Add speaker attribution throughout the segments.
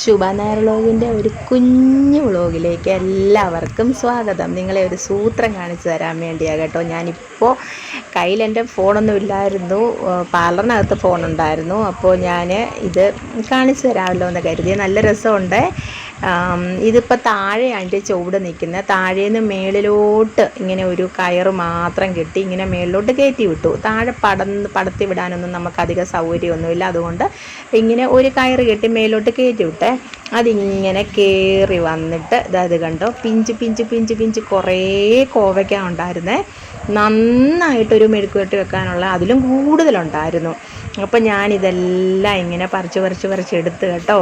Speaker 1: ശുഭ നായർ വ്ളോഗിന്റെ ഒരു കുഞ്ഞു വ്ളോഗിലേക്ക് എല്ലാവർക്കും സ്വാഗതം. നിങ്ങളെ ഒരു സൂത്രം കാണിച്ചു തരാൻ വേണ്ടിയാണ് കേട്ടോ. ഞാനിപ്പോൾ കയ്യിൽ എന്റെ ഫോണൊന്നും ഇല്ലായിരുന്നു. പാർലറിനകത്ത് ഫോണുണ്ടായിരുന്നു. അപ്പോൾ ഞാൻ ഇത് കാണിച്ചു തരാമല്ലോ എന്ന് കരുതി. നല്ല രസമുണ്ട്? ഇതിപ്പോൾ താഴെയാണ് അതിന്റെ ചുവട് നിൽക്കുന്നത്. താഴേന്ന് മേളിലോട്ട് ഇങ്ങനെ ഒരു കയർ മാത്രം കെട്ടി ഇങ്ങനെ മേളിലോട്ട് കയറ്റി വിട്ടു. താഴെ പടന്ന് പടത്തി വിടാനൊന്നും നമുക്ക് അധികം സൗകര്യമൊന്നുമില്ല. അതുകൊണ്ട് ഇങ്ങനെ ഒരു കയർ കെട്ടി മേലോട്ട് കയറ്റി വിട്ടേ. അതിങ്ങനെ കയറി വന്നിട്ട് ഇതത് കണ്ടോ? പിഞ്ച് പിഞ്ച് പിഞ്ച് പിഞ്ച് കുറേ കോവയ്ക്ക ഉണ്ടായിരുന്നേ. നന്നായിട്ടൊരു മെഴുക്ക് വെട്ടി വെക്കാനുള്ള അതിലും കൂടുതലുണ്ടായിരുന്നു. അപ്പം ഞാനിതെല്ലാം ഇങ്ങനെ പറിച്ച് പറിച്ച് പറിച്ച് എടുത്ത് കേട്ടോ.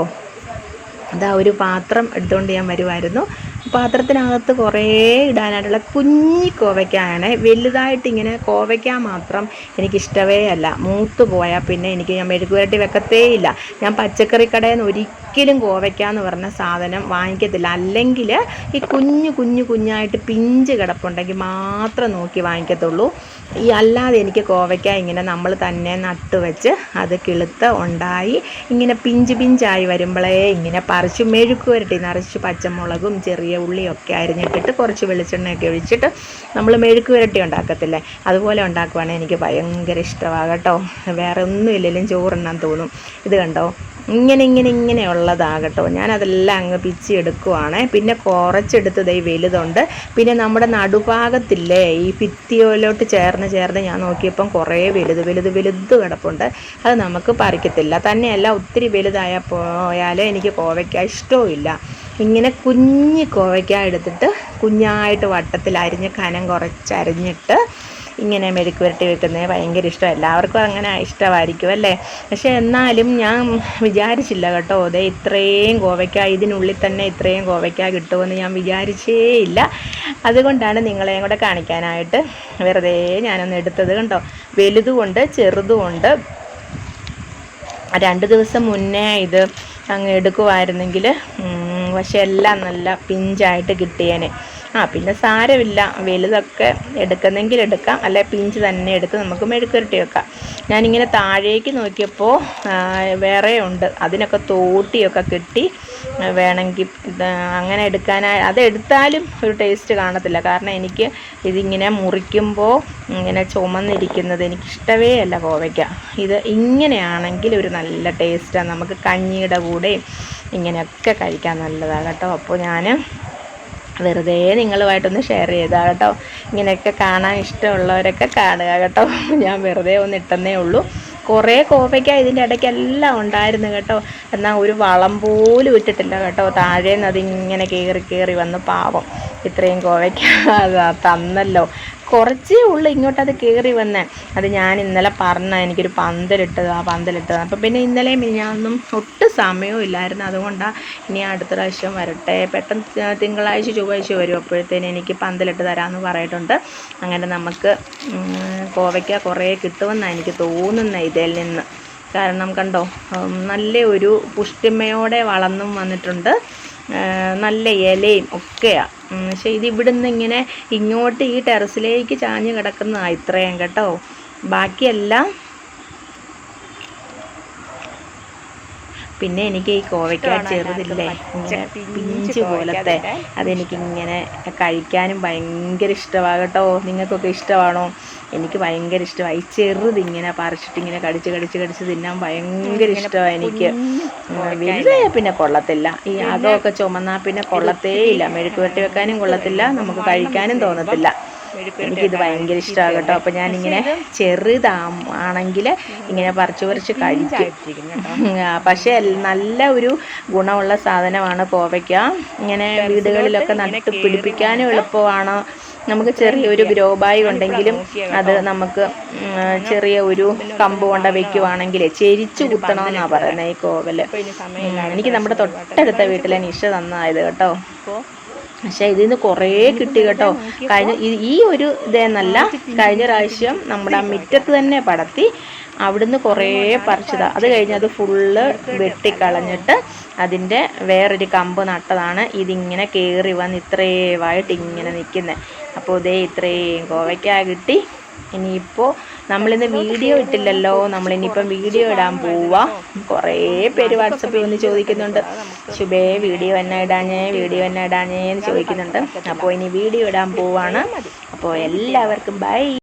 Speaker 1: അതാ ഒരു പാത്രം എടുത്തുകൊണ്ട് ഞാൻ വരുമായിരുന്നു പാത്രത്തിനകത്ത് കുറേ ഇടാനായിട്ടുള്ള കുഞ്ഞി കോവയ്ക്കാണ്. വലുതായിട്ട് ഇങ്ങനെ കോവയ്ക്ക മാത്രം എനിക്കിഷ്ടവേ അല്ല. മൂത്ത് പോയാൽ പിന്നെ എനിക്ക് ഞാൻ മെഴുക്ക് പുരട്ടി വെക്കത്തേ ഇല്ല. ഞാൻ പച്ചക്കറി കടയിൽ നിന്ന് ഒരിക്കലും കോവയ്ക്ക എന്ന് പറഞ്ഞ സാധനം വാങ്ങിക്കത്തില്ല. അല്ലെങ്കിൽ ഈ കുഞ്ഞു കുഞ്ഞു കുഞ്ഞായിട്ട് പിഞ്ച് കിടപ്പുണ്ടെങ്കിൽ മാത്രം നോക്കി വാങ്ങിക്കത്തുള്ളൂ. ഈ അല്ലാതെ എനിക്ക് കോവയ്ക്ക ഇങ്ങനെ നമ്മൾ തന്നെ നട്ടുവെച്ച് അത് കിളുത്ത് ഉണ്ടായി ഇങ്ങനെ പിഞ്ച് പിഞ്ചായി വരുമ്പോഴേ ഇങ്ങനെ പറിച്ച് മെഴുക്ക് പുരട്ടി നിറച്ച് പച്ചമുളകും ചെറിയ ഉള്ളിയൊക്കെ അരിഞ്ഞിട്ടിട്ട് കുറച്ച് വെളിച്ചെണ്ണയൊക്കെ ഒഴിച്ചിട്ട് നമ്മൾ മെഴുക്ക് പുരട്ടി ഉണ്ടാക്കത്തില്ലേ? അതുപോലെ ഉണ്ടാക്കുവാണെങ്കിൽ എനിക്ക് ഭയങ്കര ഇഷ്ടമാണ് കേട്ടോ. വേറെ ഒന്നും ഇല്ലെങ്കിലും ചോറുണ്ണാൻ തോന്നും. ഇത് കണ്ടോ? ഇങ്ങനെ ഇങ്ങനെ ഇങ്ങനെയുള്ളതാകട്ടോ ഞാനതെല്ലാം അങ്ങ് പിച്ചിയെടുക്കുവാണേ പിന്നെ കുറച്ചെടുത്ത് ദൈ വലുതുണ്ട്. പിന്നെ നമ്മുടെ നടുഭാഗത്തില്ലേ ഈ ഭിത്തിയോലോട്ട് ചേർന്ന് ചേർന്ന് ഞാൻ നോക്കിയപ്പം കുറേ വലുത് വലുത് വലുത് കിടപ്പുണ്ട്. അത് നമുക്ക് പറിക്കത്തില്ല. തന്നെയല്ല ഒത്തിരി വലുതായ പോയാൽ എനിക്ക് കോവയ്ക്ക ഇഷ്ടവും ഇങ്ങനെ കുഞ്ഞ് കോവയ്ക്ക എടുത്തിട്ട് കുഞ്ഞായിട്ട് വട്ടത്തിൽ അരിഞ്ഞ് കനം കുറച്ചരിഞ്ഞിട്ട് ഇങ്ങനെ മെഴുക്ക് പുരട്ടി വെക്കുന്നത് ഭയങ്കര ഇഷ്ടം. എല്ലാവർക്കും അങ്ങനെ ഇഷ്ടമായിരിക്കും അല്ലേ? പക്ഷേ എന്നാലും ഞാൻ വിചാരിച്ചില്ല കേട്ടോ അതെ ഇത്രയും കോവയ്ക്ക ഇതിനുള്ളിൽ തന്നെ ഇത്രയും കോവയ്ക്ക കിട്ടുമെന്ന് ഞാൻ വിചാരിച്ചേ ഇല്ല. അതുകൊണ്ടാണ് നിങ്ങളെയും കൂടെ കാണിക്കാനായിട്ട് വെറുതെ ഞാനൊന്ന് എടുത്തത് കണ്ടോ? വലുതുകൊണ്ട് ചെറുതുകൊണ്ട്. രണ്ട് ദിവസം മുന്നേ ഇത് അങ്ങ് എടുക്കുമായിരുന്നെങ്കിൽ പക്ഷെ എല്ലാം നല്ല പിഞ്ചായിട്ട് കിട്ടിയേനെ. ആ പിന്നെ സാരമില്ല. വലുതൊക്കെ എടുക്കുന്നെങ്കിൽ എടുക്കാം. അല്ലെ പിഞ്ച് തന്നെ എടുത്ത് നമുക്ക് മെഴുക്കുരട്ടി വെക്കാം. ഞാനിങ്ങനെ താഴേക്ക് നോക്കിയപ്പോൾ വേറെ ഉണ്ട്. അതിനൊക്കെ തോട്ടിയൊക്കെ കിട്ടി വേണമെങ്കിൽ അങ്ങനെ എടുക്കാനായി അതെടുത്താലും ഒരു ടേസ്റ്റ് കാണത്തില്ല. കാരണം എനിക്ക് ഇതിങ്ങനെ മുറിക്കുമ്പോൾ ഇങ്ങനെ ചുമന്നിരിക്കുന്നത് എനിക്കിഷ്ടമേ അല്ല കോവയ്ക്ക ഇത് ഇങ്ങനെയാണെങ്കിൽ ഒരു നല്ല ടേസ്റ്റാണ് നമുക്ക് കഞ്ഞിയുടെ കൂടെയും ഇങ്ങനെയൊക്കെ കഴിക്കാൻ നല്ലതാണ് കേട്ടോ. അപ്പോൾ ഞാൻ വെറുതെ നിങ്ങളുമായിട്ടൊന്ന് ഷെയർ ചെയ്താൽ കേട്ടോ ഇങ്ങനെയൊക്കെ കാണാൻ ഇഷ്ടമുള്ളവരൊക്കെ കാണുക കേട്ടോ. ഞാൻ വെറുതെ ഒന്ന് ഇട്ടെന്നേ ഉള്ളൂ. കുറേ കോവയ്ക്ക ഇതിന്റെ ഇടയ്ക്ക് എല്ലാം ഉണ്ടായിരുന്നു കേട്ടോ. എന്നാൽ ഒരു വളം പോലും ഇട്ടിട്ടില്ല കേട്ടോ. താഴേന്ന് അതിങ്ങനെ കയറി കയറി വന്ന് പാവം. ഇത്രയും കോവയ്ക്ക തന്നല്ലോ. കുറച്ചേ ഉള്ളൂ ഇങ്ങോട്ട് അത് കയറി വന്നേ. അത് ഞാൻ ഇന്നലെ പറഞ്ഞ എനിക്കൊരു പന്തലിട്ടത് ആ പന്തലിട്ടത്. അപ്പം പിന്നെ ഇന്നലെ മിനിഞ്ഞാന്നും ഒട്ടും സമയവും ഇല്ലായിരുന്നു. അതുകൊണ്ടാണ് ഇനി അടുത്ത പ്രാവശ്യം വരട്ടെ. പെട്ടെന്ന് തിങ്കളാഴ്ച ചൊവ്വാഴ്ച വരും. അപ്പോഴത്തേന് എനിക്ക് പന്തലിട്ട് തരാമെന്ന് പറയിട്ടുണ്ട് അങ്ങനെ നമുക്ക് കോവയ്ക്ക കുറേ കിട്ടുമെന്നാണ് എനിക്ക് തോന്നുന്നത് ഇതിൽ നിന്ന്. കാരണം കണ്ടോ നല്ല ഒരു പുഷ്ടിമയോടെ വളർന്നും വന്നിട്ടുണ്ട്. നല്ല ഇലയും ഒക്കെയാണ് പക്ഷേ ഇത് ഇവിടുന്ന് ഇങ്ങനെ ഇങ്ങോട്ട് ഈ ടെറസിലേക്ക് ചാഞ്ഞ് കിടക്കുന്നതാണ് ഇത്രയും കേട്ടോ. ബാക്കിയെല്ലാം പിന്നെ എനിക്ക് ഈ കോവയ്ക്ക ചെറുതില്ലേ? ഇങ്ങനെ പിഞ്ച് പോലത്തെ അതെനിക്കിങ്ങനെ കഴിക്കാനും ഭയങ്കര ഇഷ്ടമാണ് കേട്ടോ നിങ്ങൾക്കൊക്കെ ഇഷ്ടമാണോ? എനിക്ക് ഭയങ്കര ഇഷ്ടമായി. ഈ ചെറുതിങ്ങനെ പറിച്ചിട്ട് ഇങ്ങനെ കടിച്ച് കടിച്ച് കടിച്ച് തിന്നാൻ ഭയങ്കര ഇഷ്ടമാണ് എനിക്ക്. വലുതായ പിന്നെ കൊള്ളത്തില്ല. ഈ അകമൊക്കെ ചുമന്നാൽ പിന്നെ കൊള്ളത്തേയില്ല. മെഴുക്ക് പുരട്ടി വെക്കാനും കൊള്ളത്തില്ല. നമുക്ക് കഴിക്കാനും തോന്നത്തില്ല. എനിക്കിത് ഭയങ്കര ഇഷ്ടമാണ് കേട്ടോ. അപ്പൊ ഞാനിങ്ങനെ ചെറുതാ ആണെങ്കിൽ ഇങ്ങനെ പറിച്ച് പറിച്ച് കഴിക്കും. പക്ഷെ നല്ല ഒരു ഗുണമുള്ള സാധനമാണ് കോവയ്ക്ക ഇങ്ങനെ വീടുകളിലൊക്കെ നട്ട് പിടിപ്പിക്കാനും എളുപ്പമാണ്. നമുക്ക് ചെറിയൊരു ഗ്രോ ബാഗ് ഉണ്ടെങ്കിലും അത് നമുക്ക് ചെറിയ ഒരു കമ്പ് കൊണ്ട് വെക്കുവാണെങ്കിൽ ചെരിച്ചു കുത്തണമെന്നാണ് പറയുന്നത് ഈ കോവൽ. എനിക്ക് നമ്മുടെ തൊട്ടടുത്ത വീട്ടിലെ നിഷ തന്നതായത് കേട്ടോ. പക്ഷേ ഇതിൽ നിന്ന് കുറേ കിട്ടി കേട്ടോ. കഴിഞ്ഞ ഈ- ഒരു ഇതേന്നല്ല കഴിഞ്ഞ പ്രാവശ്യം നമ്മുടെ ആ മുറ്റത്ത് തന്നെ പടത്തി അവിടുന്ന് കുറേ പറിച്ചതാ. അത് കഴിഞ്ഞ് അത് ഫുള്ള് വെട്ടിക്കളഞ്ഞിട്ട് അതിന്റെ വേറൊരു കമ്പ് നട്ടതാണ്. ഇതിങ്ങനെ കയറി വന്ന് ഇത്രയുമായിട്ട് ഇങ്ങനെ നിൽക്കുന്നത് അപ്പോൾ ഇതേ ഇത്രയും കോവയ്ക്ക കിട്ടി. ഇനിയിപ്പോൾ നമ്മളിന്ന് വീഡിയോ ഇട്ടില്ലല്ലോ. നമ്മളിനിയിപ്പം വീഡിയോ ഇടാൻ പോവാ. കുറേ പേര് വാട്സപ്പിൽ വന്ന് ചോദിക്കുന്നുണ്ട്. ശുഭേ വീഡിയോ എന്നാ ഇടാഞ്ഞേ? വീഡിയോ എന്നാ ഇടാഞ്ഞേ എന്ന് ചോദിക്കുന്നുണ്ട്. അപ്പോൾ ഇനി വീഡിയോ ഇടാൻ പോവാണ്. അപ്പോൾ എല്ലാവർക്കും ബൈ.